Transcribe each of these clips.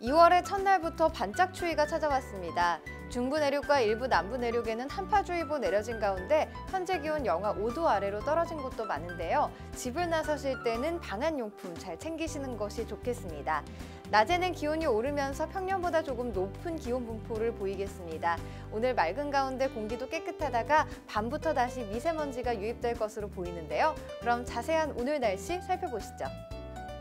3월의 첫날부터 반짝 추위가 찾아왔습니다. 중부 내륙과 일부 남부 내륙에는 한파주의보 내려진 가운데 현재 기온 영하 5도 아래로 떨어진 곳도 많은데요. 집을 나서실 때는 방한용품 잘 챙기시는 것이 좋겠습니다. 낮에는 기온이 오르면서 평년보다 조금 높은 기온 분포를 보이겠습니다. 오늘 맑은 가운데 공기도 깨끗하다가 밤부터 다시 미세먼지가 유입될 것으로 보이는데요. 그럼 자세한 오늘 날씨 살펴보시죠.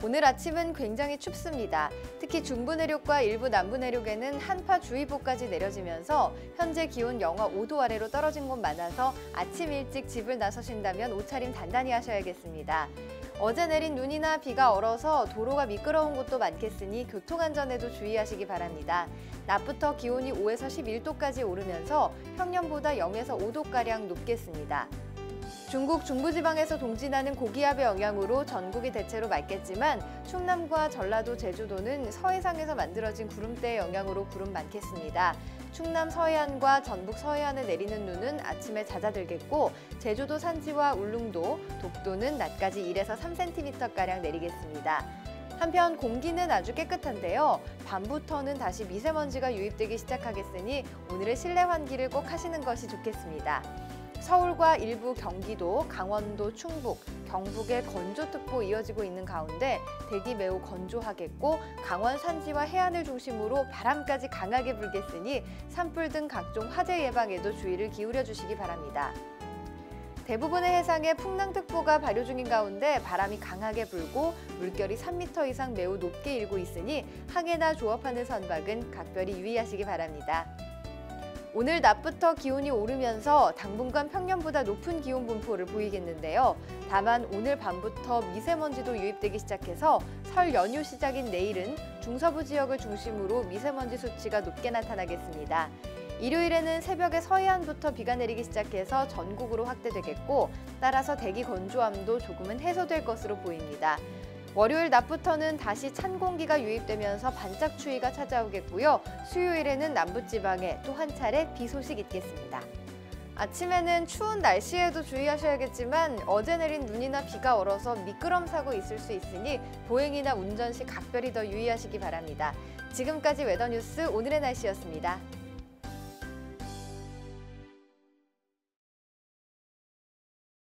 오늘 아침은 굉장히 춥습니다. 특히 중부 내륙과 일부 남부 내륙에는 한파주의보까지 내려지면서 현재 기온 영하 5도 아래로 떨어진 곳 많아서 아침 일찍 집을 나서신다면 옷차림 단단히 하셔야겠습니다. 어제 내린 눈이나 비가 얼어서 도로가 미끄러운 곳도 많겠으니 교통안전에도 주의하시기 바랍니다. 낮부터 기온이 5에서 11도까지 오르면서 평년보다 0에서 5도가량 높겠습니다. 중국 중부지방에서 동진하는 고기압의 영향으로 전국이 대체로 맑겠지만 충남과 전라도, 제주도는 서해상에서 만들어진 구름대의 영향으로 구름 많겠습니다. 충남 서해안과 전북 서해안에 내리는 눈은 아침에 잦아들겠고 제주도 산지와 울릉도, 독도는 낮까지 1에서 3cm가량 내리겠습니다. 한편 공기는 아주 깨끗한데요. 밤부터는 다시 미세먼지가 유입되기 시작하겠으니 오늘의 실내 환기를 꼭 하시는 것이 좋겠습니다. 서울과 일부 경기도, 강원도, 충북, 경북의 건조특보 이어지고 있는 가운데 대기 매우 건조하겠고 강원 산지와 해안을 중심으로 바람까지 강하게 불겠으니 산불 등 각종 화재 예방에도 주의를 기울여 주시기 바랍니다. 대부분의 해상에 풍랑특보가 발효 중인 가운데 바람이 강하게 불고 물결이 3m 이상 매우 높게 일고 있으니 항해나 조업하는 선박은 각별히 유의하시기 바랍니다. 오늘 낮부터 기온이 오르면서 당분간 평년보다 높은 기온 분포를 보이겠는데요. 다만 오늘 밤부터 미세먼지도 유입되기 시작해서 설 연휴 시작인 내일은 중서부 지역을 중심으로 미세먼지 수치가 높게 나타나겠습니다. 일요일에는 새벽에 서해안부터 비가 내리기 시작해서 전국으로 확대되겠고 따라서 대기 건조함도 조금은 해소될 것으로 보입니다. 월요일 낮부터는 다시 찬 공기가 유입되면서 반짝 추위가 찾아오겠고요. 수요일에는 남부지방에 또 한 차례 비 소식 있겠습니다. 아침에는 추운 날씨에도 주의하셔야겠지만 어제 내린 눈이나 비가 얼어서 미끄럼 사고 있을 수 있으니 보행이나 운전 시 각별히 더 유의하시기 바랍니다. 지금까지 웨더뉴스 오늘의 날씨였습니다.